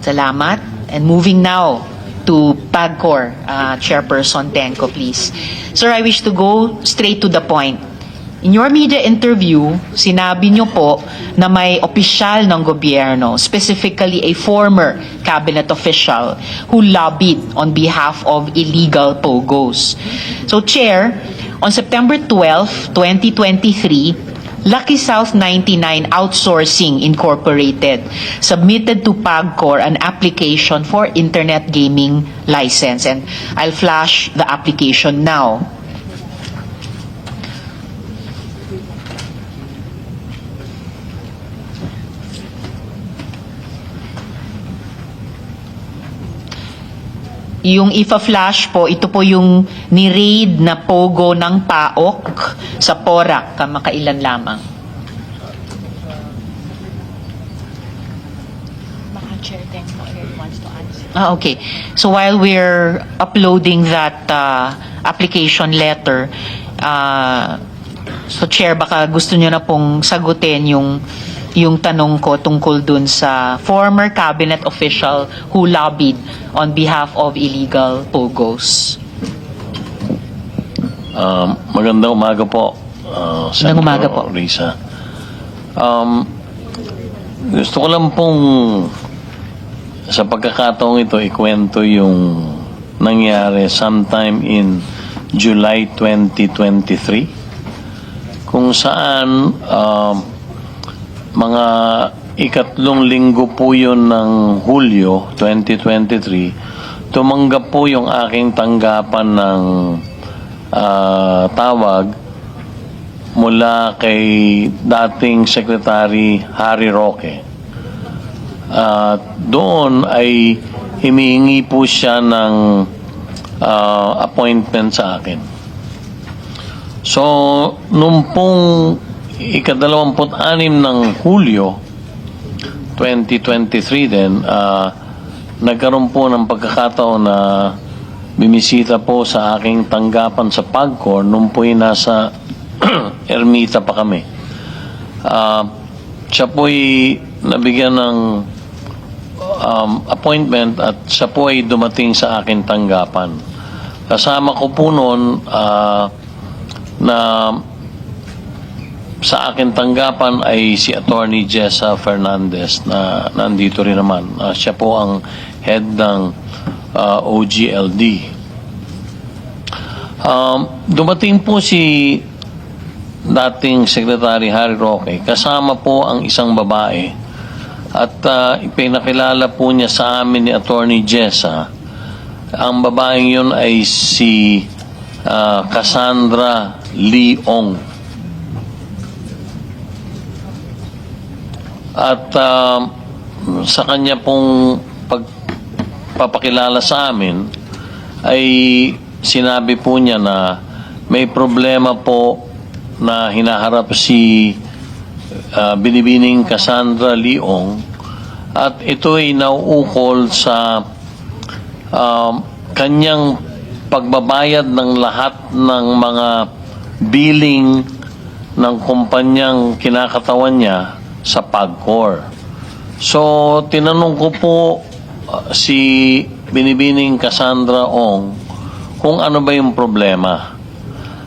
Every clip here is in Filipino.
Salamat. And moving now to PAGCOR, uh, Chairperson Tenko, please. Sir, I wish to go straight to the point. In your media interview, sinabi niyo po na may opisyal ng gobyerno, specifically a former cabinet official who lobbied on behalf of illegal POGOs. So, Chair, on September 12, 2023, Lucky South 99 Outsourcing Incorporated submitted to PAGCOR an application for internet gaming license. And I'll flash the application now. Yung ifa-flash po, ito po yung ni-raid na pogo ng PAOK sa Porac, kamakailan lamang. Chair Tenko again wants to answer. Ah, okay. So while we're uploading that uh, application letter, uh, so Chair, baka gusto nyo na pong sagutin yung yung tanong ko tungkol dun sa former cabinet official who lobbied on behalf of illegal POGOs. Um, magandang umaga po. Uh, Magandang umaga po. Risa. Um, gusto ko lang pong sa pagkakataong ito ikwento yung nangyari sometime in July 2023 kung saan um, mga ikatlong linggo po yun ng Hulyo 2023 tumanggap po yung aking tanggapan ng ah, tawag mula kay dating Secretary Harry Roque. At doon ay humihingi po siya ng ah, appointment sa akin. So, nung pong ikadalawamput-anim ng Hulyo 2023 din, ah, nagkaroon po ng pagkakataon na bimisita po sa aking tanggapan sa Pagcor nung po'y nasa Ermita pa kami. Ah, siya po'y nabigyan ng um, appointment at siya po ay dumating sa aking tanggapan. Kasama ko po noon ah, na sa akin tanggapan ay si Attorney Jessa Fernandez na nandito rin naman. Ah, siya po ang head ng ah, OGLD. Um, dumating po si dating Secretary Harry Roque kasama po ang isang babae at ah, ipinakilala po niya sa amin ni Attorney Jessa ang babaeng yun ay si ah, Cassandra Leong. At ah, sa kanya pong pagpapakilala sa amin ay sinabi po niya na may problema po na hinaharap si ah, Binibining Cassandra Leong. At ito ay nauukol sa um, kanyang pagbabayad ng lahat ng mga billing ng kumpanyang kinakatawan niya sa Pagcor. So, tinanong ko po uh, si Binibining Cassandra Ong kung ano ba yung problema.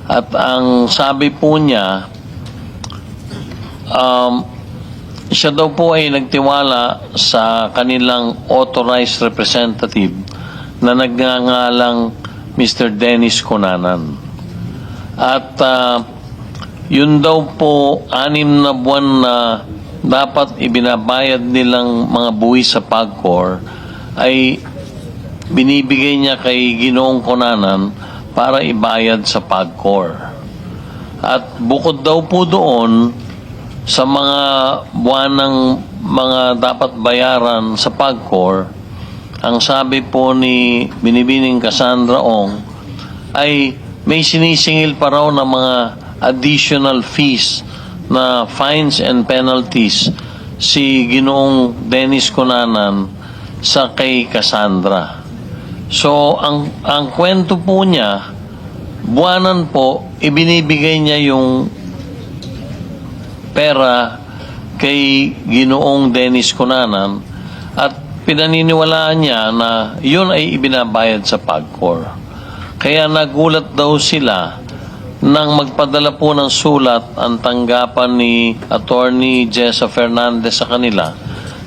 At ang sabi po niya, um, siya daw po ay nagtiwala sa kanilang authorized representative na nagngangalang Mr. Dennis Conanan. At ah, yun daw po anim na buwan na dapat ibinabayad nilang mga buwis sa Pagcor ay binibigay niya kay Ginoong Conanan para ibayad sa Pagcor. At bukod daw po doon, sa mga buwanang mga dapat bayaran sa Pagcor, ang sabi po ni Binibining Cassandra Ong ay may sinisingil pa raw na mga additional fees na fines and penalties si Ginoong Dennis Conanan sa kay Cassandra. So, ang, ang kwento po niya, buwanan po, ibinibigay niya yung pera kay Ginoong Dennis Cunanan at pinaniniwalaan niya na yun ay ibinabayad sa PAGCOR. Kaya nagulat daw sila nang magpadala po ng sulat ang tanggapan ni Attorney Jessa Fernandez sa kanila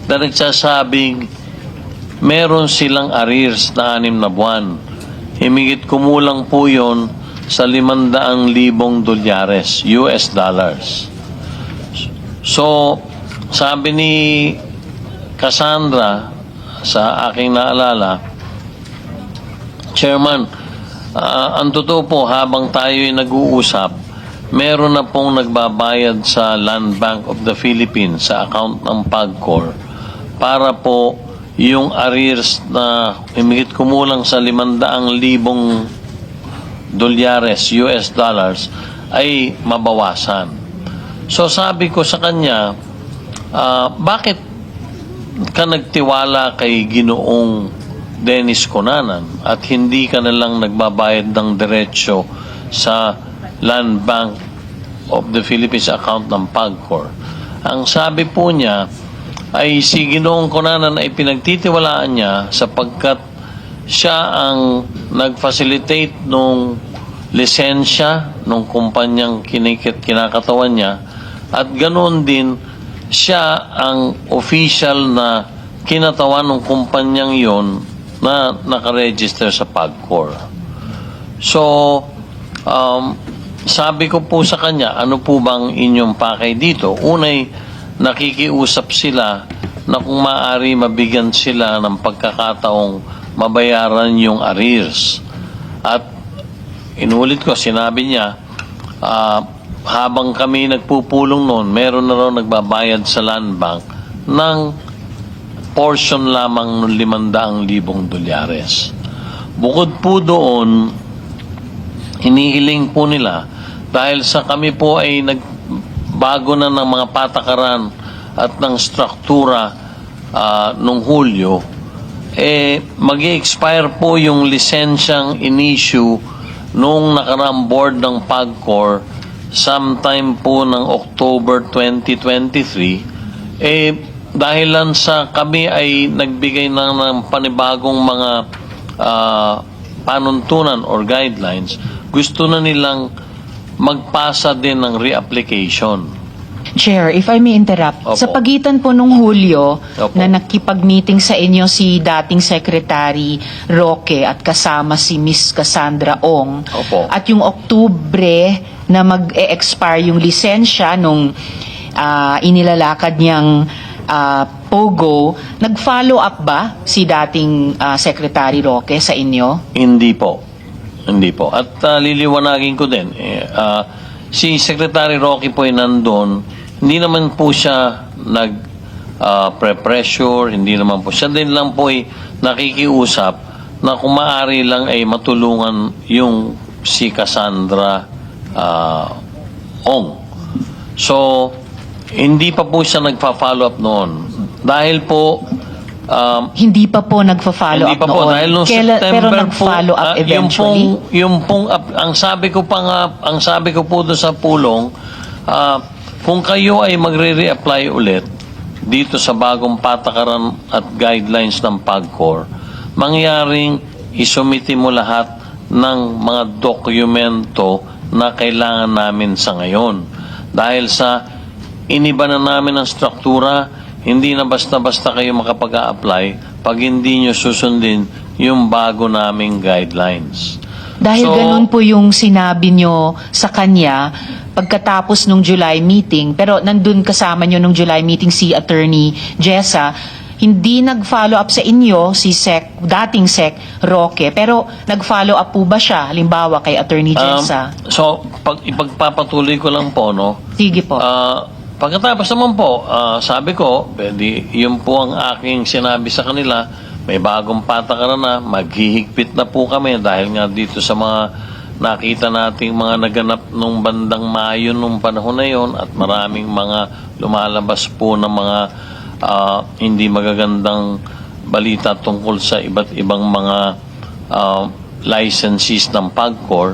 na nagsasabing meron silang arrears na anim na buwan. Himigit kumulang po yon sa 500,000 dolyares, US dollars. So, sabi ni Cassandra sa aking naalala, Chairman, ah, ang totoo po, habang tayo ay nag-uusap, meron na pong nagbabayad sa Land Bank of the Philippines sa account ng PAGCOR para po yung arrears na himigit kumulang sa 500,000 dolyares, US dollars, ay mabawasan. So sabi ko sa kanya, ah, bakit ka nagtiwala kay ginoong Dennis Conanan at hindi ka na lang nagbabayad ng diretsyo sa Land Bank of the Philippines account ng PAGCOR. Ang sabi po niya ay si Ginoong Conanan ay pinagtitiwalaan niya sapagkat siya ang nag-facilitate nung lisensya nung kumpanyang kinikit kinakatawan niya at ganoon din siya ang official na kinatawan ng kumpanyang yon na nakaregister sa PAGCOR. So, um, sabi ko po sa kanya, ano po bang inyong pakay dito? Unay, nakikiusap sila na kung maaari mabigyan sila ng pagkakataong mabayaran yung arrears. At inulit ko, sinabi niya, ah, habang kami nagpupulong noon, meron na raw nagbabayad sa land bank ng portion lamang ng 500,000 dolyares. Bukod po doon, hinihiling po nila dahil sa kami po ay nagbago na ng mga patakaran at ng struktura ah, nung Hulyo, eh, mag expire po yung lisensyang in-issue nung nakaraang board ng PAGCOR sometime po ng October 2023, eh, dahilan sa kami ay nagbigay ng, ng panibagong mga ah, panuntunan or guidelines, gusto na nilang magpasa din ng reapplication. Chair, if I may interrupt, Opo. sa pagitan po nung Hulyo Opo. na nakipag-meeting sa inyo si dating Secretary Roque at kasama si Miss Cassandra Ong Opo. at yung Oktubre na mag-e-expire yung lisensya nung ah, inilalakad niyang ah, Pogo, nag-follow up ba si dating ah, Secretary Roque sa inyo? Hindi po. Hindi po. At ah, liliwanagin ko din, eh, ah, si Secretary Rocky po ay nandun, hindi naman po siya nag ah, pre-pressure, hindi naman po. Siya din lang po ay nakikiusap na kung maaari lang ay matulungan yung si Cassandra ah, Ong. So, hindi pa po siya nagpa-follow up noon. Dahil po, um, Hindi pa po nagfa-follow hindi up pa po noon. dahil nung Kailan- September pero po, nag-follow up ah, yung eventually? pong, yung pong ap- ang sabi ko pa nga, ang sabi ko po doon sa pulong, ah, kung kayo ay magre-reapply ulit dito sa bagong patakaran at guidelines ng PAGCOR, mangyaring isumiti mo lahat ng mga dokumento na kailangan namin sa ngayon. Dahil sa iniba na namin ang struktura, hindi na basta-basta kayo makapag-a-apply pag hindi nyo susundin yung bago naming guidelines. Dahil So- ganun po yung sinabi nyo sa kanya pagkatapos nung July meeting, pero nandun kasama nyo nung July meeting si Attorney Jessa, hindi nag-follow up sa inyo si Sec, dating Sec Roque, pero nag-follow up po ba siya, halimbawa kay Attorney Um, Jessa? so, pag, ipagpapatuloy ko lang po, no, Sige po. Ah, pagkatapos naman po, ah, sabi ko, pwede, yun po ang aking sinabi sa kanila, may bagong patakaran na, maghihigpit na po kami dahil nga dito sa mga nakita nating mga naganap nung bandang Mayo nung panahon na yon at maraming mga lumalabas po ng mga ah, hindi magagandang balita tungkol sa iba't ibang mga ah, licensees ng PAGCOR.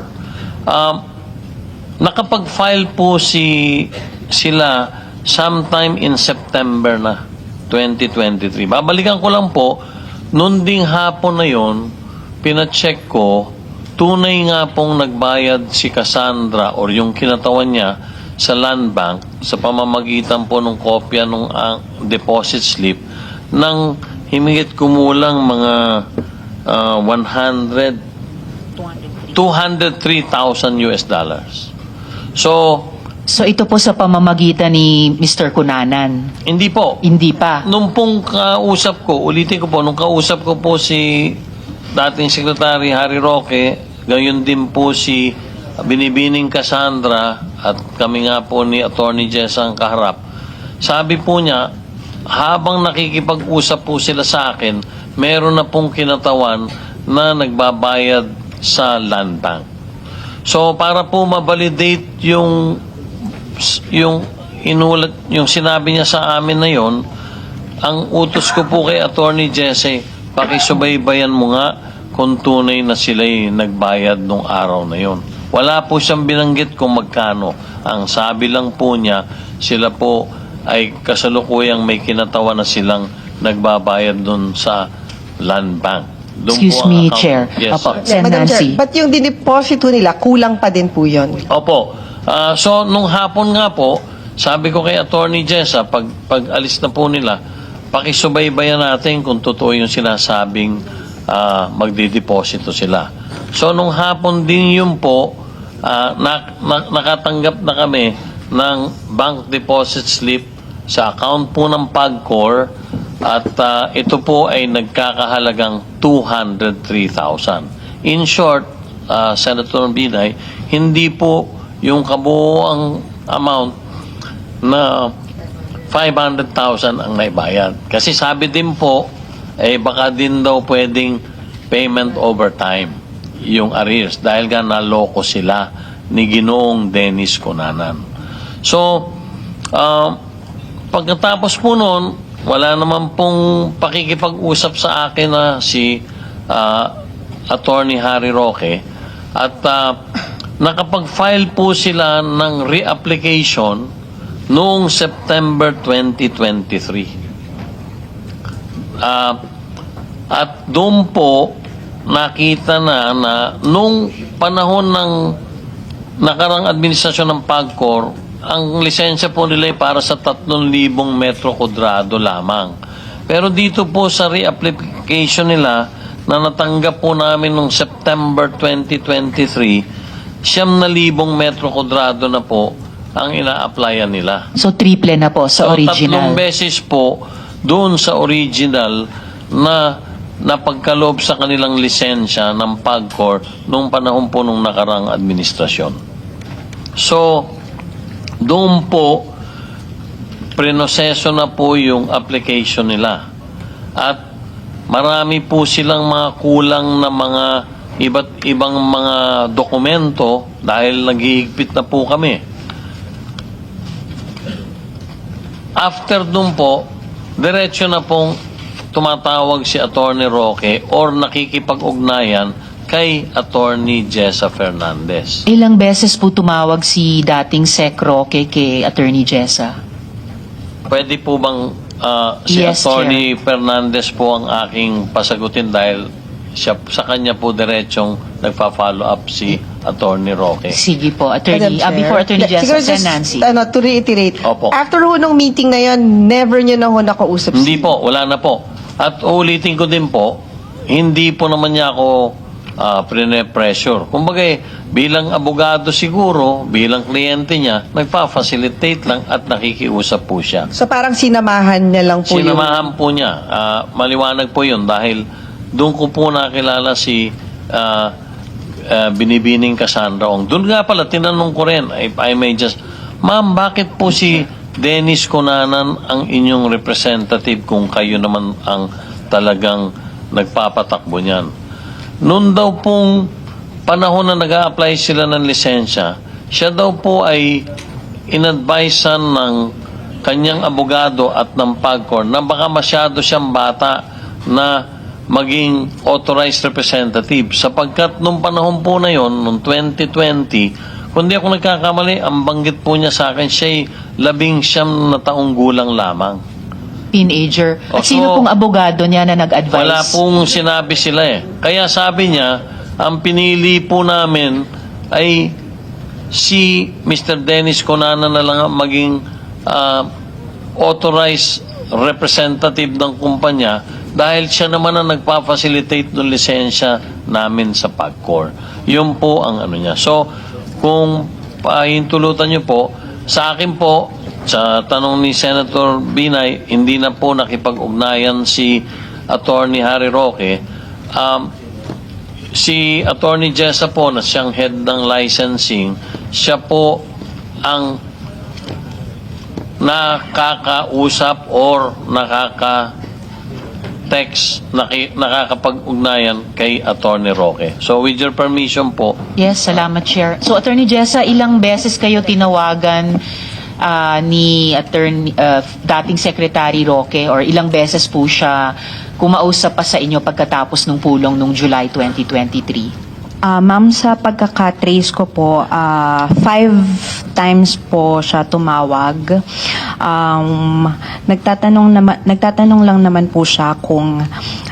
Um, nakapag-file po si sila sometime in September na. 2023. Babalikan ko lang po, noon ding hapon na yon, pinacheck ko, tunay nga pong nagbayad si Cassandra or yung kinatawan niya sa land bank sa pamamagitan po ng kopya ng ah, deposit slip ng himigit kumulang mga ah, 100 203,000 US dollars. So, So ito po sa pamamagitan ni Mr. Kunanan. hindi po. Hindi pa. Nung pong kausap ko, ulitin ko po, nung kausap ko po si dating Secretary Harry Roque, gayon din po si Binibining Cassandra at kami nga po ni Attorney Jess ang kaharap. Sabi po niya, habang nakikipag-usap po sila sa akin, meron na pong kinatawan na nagbabayad sa land bank. So para po ma-validate yung yung inulat yung sinabi niya sa amin na yon, ang utos ko po kay Attorney Jesse, pakisubaybayan mo nga kung tunay na sila'y nagbayad nung araw na yon. Wala po siyang binanggit kung magkano. Ang sabi lang po niya, sila po ay kasalukuyang may kinatawa na silang nagbabayad dun sa land bank. Doon Excuse po ang me, account- Chair. Yes, Opo. sir. Madam Nancy. Chair, but yung dineposito nila, kulang pa din po yun. Opo. Ah, so, nung hapon nga po, sabi ko kay Attorney Jessa, pag, pag alis na po nila, pakisubaybayan natin kung totoo yung sinasabing ah, magdideposito sila. So, nung hapon din yun po, ah, nak- nak- nakatanggap na kami ng bank deposit slip sa account po ng PAGCOR at ah, ito po ay nagkakahalagang 203,000. In short, ah, Senator Binay, hindi po yung kabuoang amount na 500,000 ang naibayad. Kasi sabi din po, eh baka din daw pwedeng payment over time yung arrears dahil nga naloko sila ni Ginoong Dennis Cunanan. So, ah, pagkatapos po noon, wala naman pong pakikipag-usap sa akin na si ah, Attorney Harry Roque at ah, nakapag-file po sila ng reapplication noong September 2023. Ah, at doon po nakita na na nung panahon ng nakarang administrasyon ng PAGCOR, ang lisensya po nila ay para sa 3,000 metro kwadrado lamang. Pero dito po sa reapplication nila na natanggap po namin noong September 2023, siyam na libong metro kwadrado na po ang ina-applyan nila. So triple na po sa So, original. tatlong beses po doon sa original na napagkaloob sa kanilang lisensya ng PAGCOR nung panahon po nung nakarang administrasyon. So, doon po, prinoseso na po yung application nila. At marami po silang mga kulang na mga iba't ibang mga dokumento dahil naghihigpit na po kami. After dun po, diretso na pong tumatawag si Attorney Roque or nakikipag-ugnayan kay Attorney Jessa Fernandez. Ilang beses po tumawag si dating Sec Roque kay Attorney Jessa? Pwede po bang ah, si Yes, Attorney Fernandez po ang aking pasagutin dahil siya, sa kanya po diretsong nagpa-follow up si Attorney Roque. Sige po, Attorney. Madam ah, Chair. before Attorney Jessa, siguro Sen. just, Nancy. Ano, to reiterate, Opo. after ho nung meeting na yon, never nyo na ho nakausap Hindi po, wala na po. At ulitin ko din po, hindi po naman niya ako uh, pressure Kumbaga, eh, bilang abogado siguro, bilang kliyente niya, nagpa-facilitate lang at nakikiusap po siya. So parang sinamahan niya lang po yung... Sinamahan po niya. Ah, maliwanag po yun dahil doon ko po nakilala si ah, ah, Binibining Cassandra Ong. Doon nga pala, tinanong ko rin, if I may just, Ma'am, bakit po si Dennis Conanan ang inyong representative kung kayo naman ang talagang nagpapatakbo niyan? Noon daw pong panahon na nag apply sila ng lisensya, siya daw po ay inadvisean ng kanyang abogado at ng PAGCOR na baka masyado siyang bata na maging authorized representative sapagkat nung panahon po na yon, nung 2020, kundi ako nagkakamali, ang banggit po niya sa akin, siya'y labing siyam na taong gulang lamang. teenager. At sino pong abogado niya na nag-advise? Wala pong sinabi sila eh. Kaya sabi niya, ang pinili po namin ay si Mr. Dennis Conana na lang ang maging ah, authorized representative ng kumpanya dahil siya naman ang nagpa-facilitate ng lisensya namin sa PAGCOR. Yun po ang ano niya. So, kung pahintulutan niyo po, sa akin po, sa tanong ni Senator Binay, hindi na po nakipag-ugnayan si Attorney Harry Roque. Um, si Attorney Jessa po na siyang head ng licensing, siya po ang nakakausap or nakaka text naki, nakakapag-ugnayan kay Attorney Roque. So with your permission po, Yes, salamat, Chair. So, Attorney Jessa, ilang beses kayo tinawagan ah, ni Attorney, ah, dating Secretary Roque or ilang beses po siya kumausap pa sa inyo pagkatapos ng pulong nung July 2023? Ah, ma'am, sa pagkakatrace ko po, ah, five times po siya tumawag. Um, nagtatanong, naman, nagtatanong lang naman po siya kung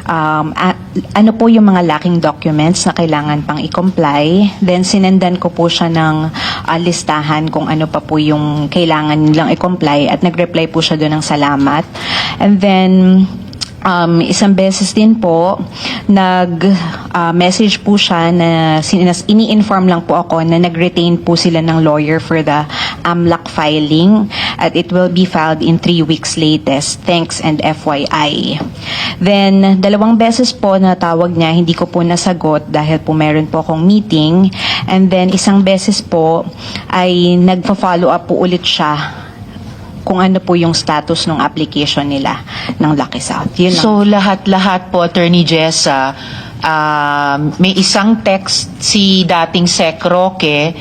um, a- ano po yung mga lacking documents na kailangan pang i-comply. Then, sinendan ko po siya ng ah, listahan kung ano pa po yung kailangan nilang i-comply at nag-reply po siya doon ng salamat. And then, Um, isang beses din po, nag-message po siya na sinas, ini-inform lang po ako na nag-retain po sila ng lawyer for the AMLAC filing at it will be filed in three weeks latest. Thanks and FYI. Then, dalawang beses po na tawag niya, hindi ko po nasagot dahil po meron po akong meeting. And then, isang beses po ay nagpa-follow up po ulit siya kung ano po yung status ng application nila ng Lucky South. Yun. So, lahat-lahat po, Attorney Jessa, um, may isang text si dating Sec Roque,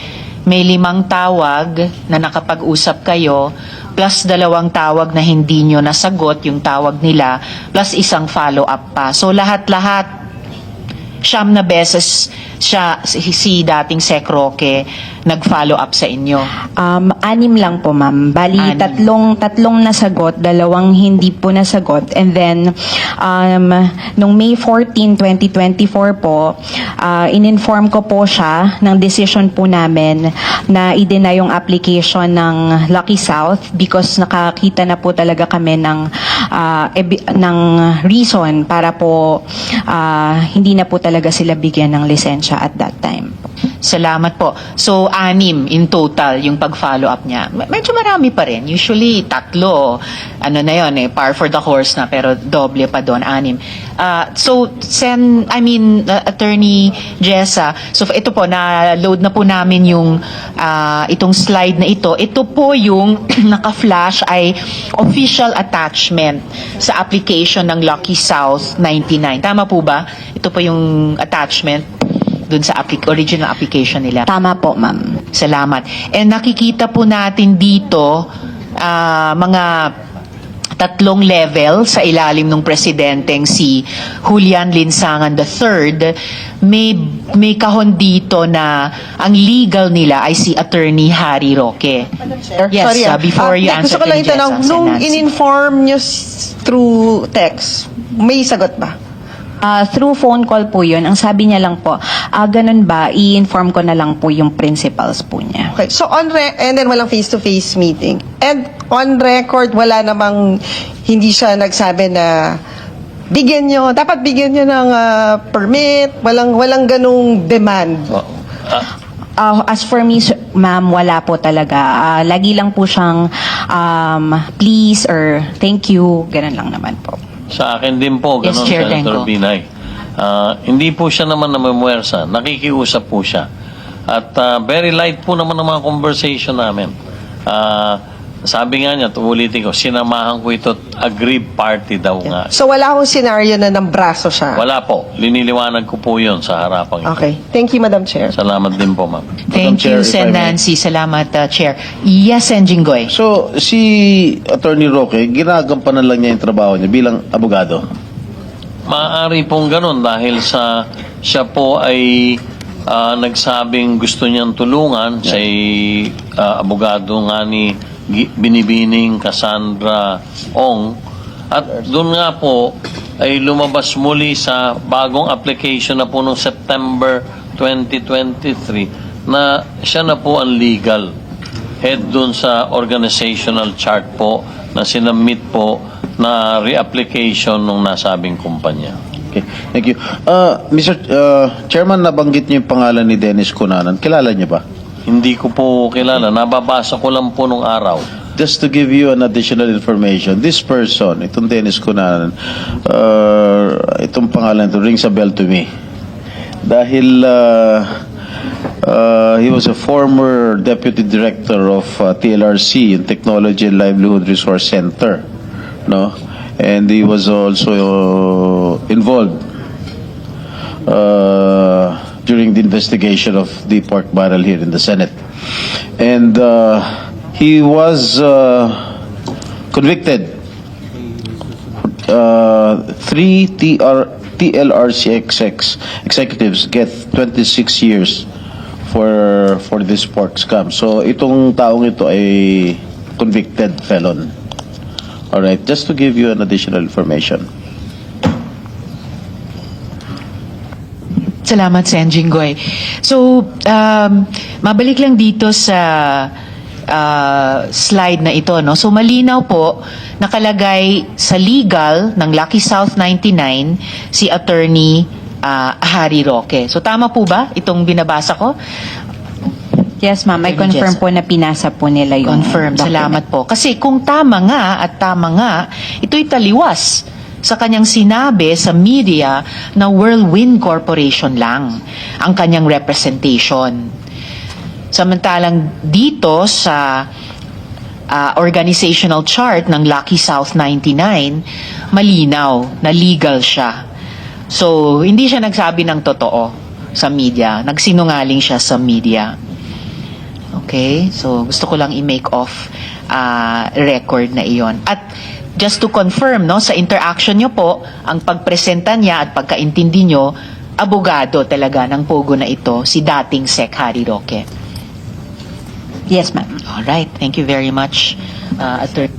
may limang tawag na nakapag-usap kayo, plus dalawang tawag na hindi nyo nasagot, yung tawag nila, plus isang follow-up pa. So, lahat-lahat, siyam na beses siya, si, si dating Sec Roque, nag-follow up sa inyo. Um, anim lang po, ma'am. Bali, Anim. tatlong, tatlong nasagot, dalawang hindi po nasagot. And then, um, nung May 14, 2024 po, uh, in-inform ko po siya ng decision po namin na i-deny yung application ng Lucky South because nakakita na po talaga kami ng, uh, ng reason para po uh, hindi na po talaga sila bigyan ng lisensya at that time. Salamat po. So, anim in total yung pag-follow up niya. Me- Medyo marami pa rin. Usually, tatlo. Ano na yon eh, par for the course na, pero doble pa doon, anim. Ah, so, Sen, I mean, uh, Attorney Jessa, so ito po, na-load na po namin yung ah, itong slide na ito. Ito po yung naka-flash ay official attachment sa application ng Lucky South 99. Tama po ba? Ito po yung attachment dun sa applic- original application nila. Tama po, ma'am. Salamat. And nakikita po natin dito ah, mga tatlong level sa ilalim ng presidenteng si Julian Linsangan III. May, may kahon dito na ang legal nila ay si Attorney Harry Roque. Yes, Sorry, ah. before Ah, you answer Gusto ko lang itanong, nung in-inform nyo through text, may sagot ba? Ah, through phone call po yun. Ang sabi niya lang po, ah, ganun ba, i-inform ko na lang po yung principals po niya. Okay, so on re- and then walang face-to-face meeting. And on record, wala namang hindi siya nagsabi na bigyan nyo, dapat bigyan nyo ng ah, permit, walang walang ganung demand. oh, ah, Ah, as for me, ma'am, wala po talaga. Ah, lagi lang po siyang um, please or thank you, ganun lang naman po. Sa akin din po, Yes, ganun, Chair Senator Tenco. Binay. Ah, hindi po siya naman namamwersa. Nakikiusap po siya. At ah, very light po naman ang mga conversation namin. Ah, sabi nga niya, uulitin ko, sinamahan ko ito at aggrieved party daw nga. So wala akong scenario na ng braso siya. Wala po. Liniliwanag ko po yun sa harapang ito. Okay. Thank you, Madam Chair. Salamat din po, ma'am. Thank Madam you, Chair, if Sen I may. Nancy. Salamat, uh, Chair. Yes, Enjinggoy. So, si Attorney Roque, ginagampanan lang niya yung trabaho niya bilang abogado. Maaari pong ganun dahil sa siya po ay ah, nagsabing gusto niyang tulungan sa abogado nga ni Binibining Cassandra Ong At doon nga po ay lumabas muli sa bagong application na po noong September 2023 na siya na po ang legal head doon sa organizational chart po na sinamit po na reapplication ng nasabing kumpanya. Okay, thank you. Uh, Mr. uh, Chairman, nabanggit niyo yung pangalan ni Dennis Cunanan. Kilala niyo ba? Hindi ko po kilala. Nababasa ko lang po nung araw. Just to give you an additional information, this person, itong Dennis Cunanan, uh, itong pangalan ito rings a bell to me. Dahil uh, uh, he was a former deputy director of uh, TLRC, Technology and Livelihood Resource Center, no? And he was also uh, involved uh, during the investigation of the pork barrel here in the Senate. And uh, he was uh, convicted. Uh, three TR, TLRC executives get 26 years for for this pork scam. So itong taong ito ay convicted felon. All right, just to give you an additional information. Salamat, Sen Jinggoy. So, um, mabalik lang dito sa uh, slide na ito. No? So, malinaw po, nakalagay sa legal ng Lucky South 99 si Attorney uh, Harry Roque. So, tama po ba itong binabasa ko? Yes, ma'am. I confirm po na pinasa po nila yung Confirm. document. Salamat po. Kasi kung tama nga at tama nga, ito'y taliwas sa kanyang sinabi sa media na Whirlwind Corporation lang ang kanyang representation. Samantalang dito sa ah, organizational chart ng Lucky South 99, malinaw na legal siya. So, hindi siya nagsabi ng totoo sa media. Nagsinungaling siya sa media. Okay? So, gusto ko lang i-make off ah, record na iyon. At just to confirm, no, sa interaction nyo po, ang pagpresenta niya at pagkaintindi nyo, abogado talaga ng pogo na ito, si dating Sec Harry Roque. Yes, ma'am. All right. Thank you very much, uh, Attorney.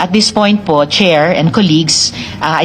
At this point po, Chair and colleagues, uh, I